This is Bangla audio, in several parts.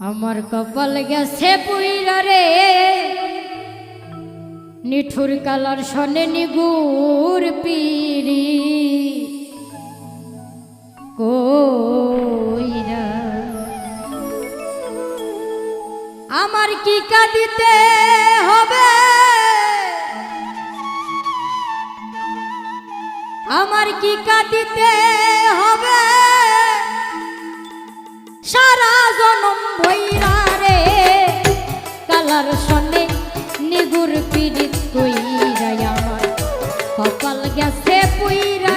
আমার কপাল গেছে পুইরা রে। নিঠুর কালার সনে নিগুর পিরি। কইরা। আমার কি কাঁদিতে হবে? আমার কি কাঁদিতে হবে? সারা জনম ভৈরা রে। কালার সনে নিগুর পিড়িত কপাল গেছে পুইরা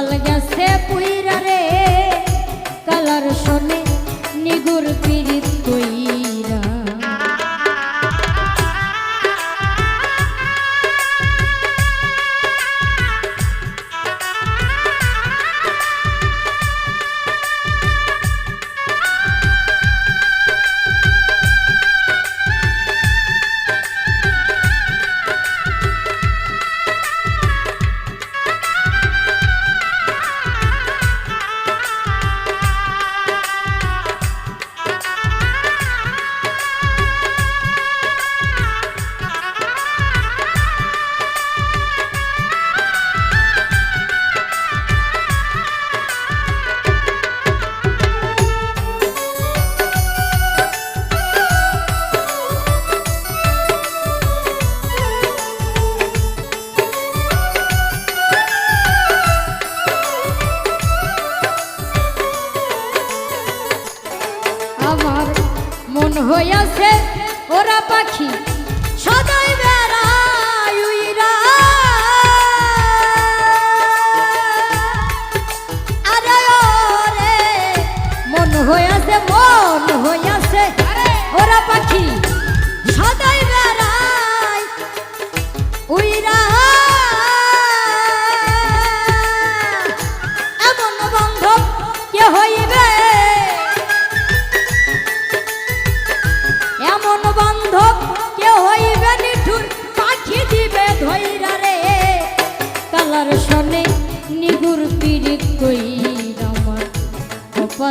কপাল গেছে পুইরা রে কালার শোনে নিগুর পিরিত কইরা হইয়াছে ওরা পাখি। সদাই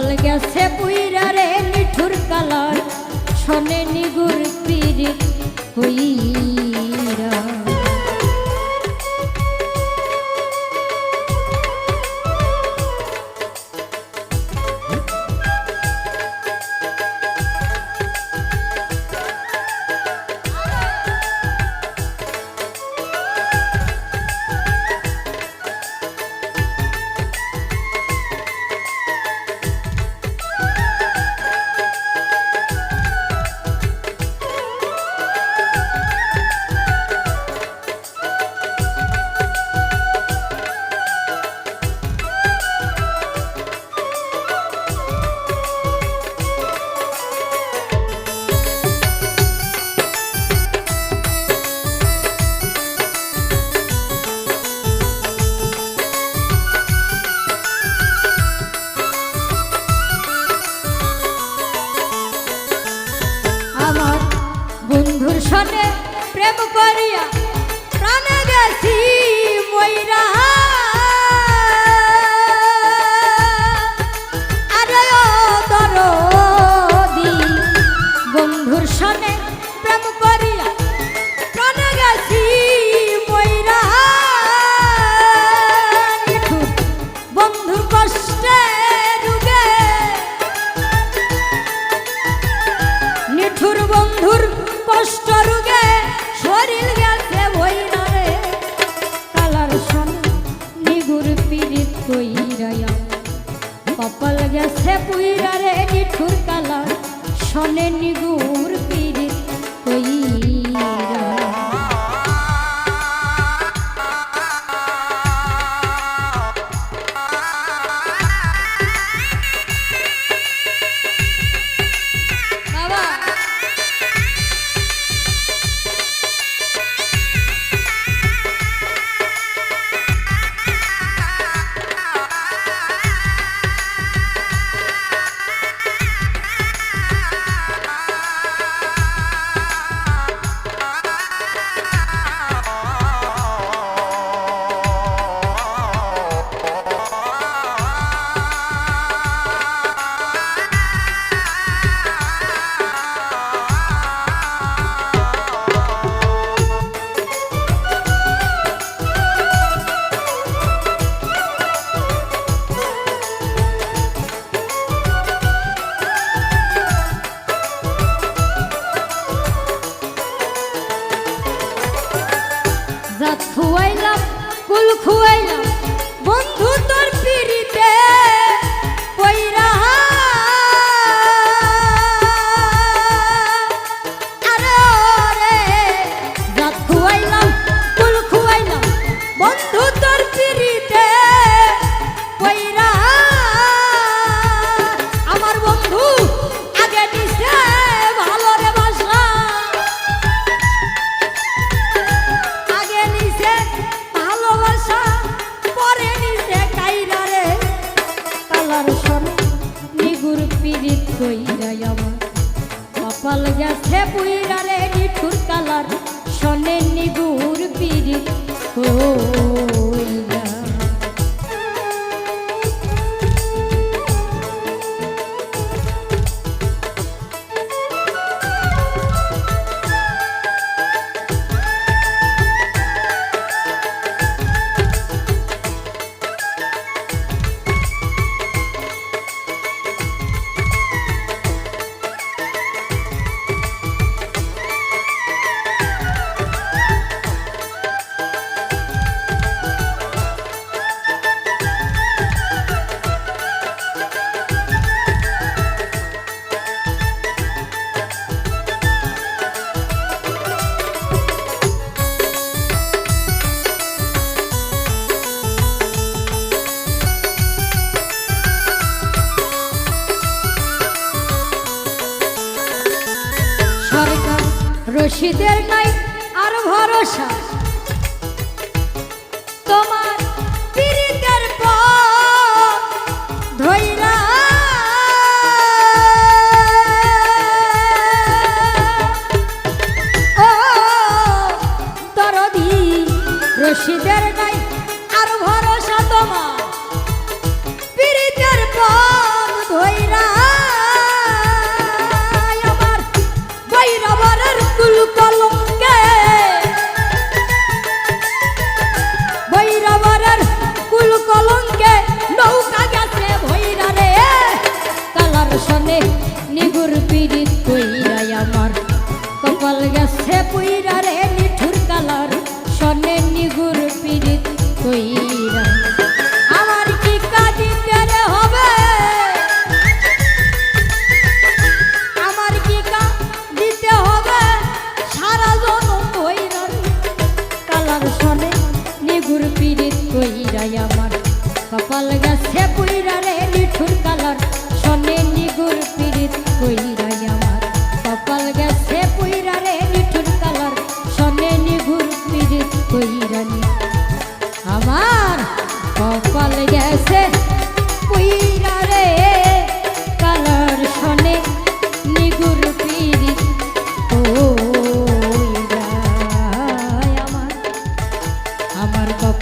কপাল গেছে পুইরা নেন গো আমার কপাল গেছে পুইরা রে নিঠুর কালার শোনে নিগুর পিড়ি ও খুশিদের নাই আর ভরসা। নেহুর পিড়িত কইরা আমার কপাল গাছে পুইরা রে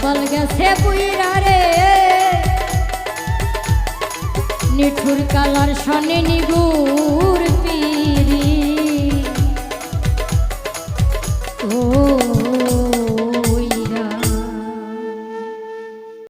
কপাল গেছে বুইরা রে। নিঠুর কালার সনে নিগুর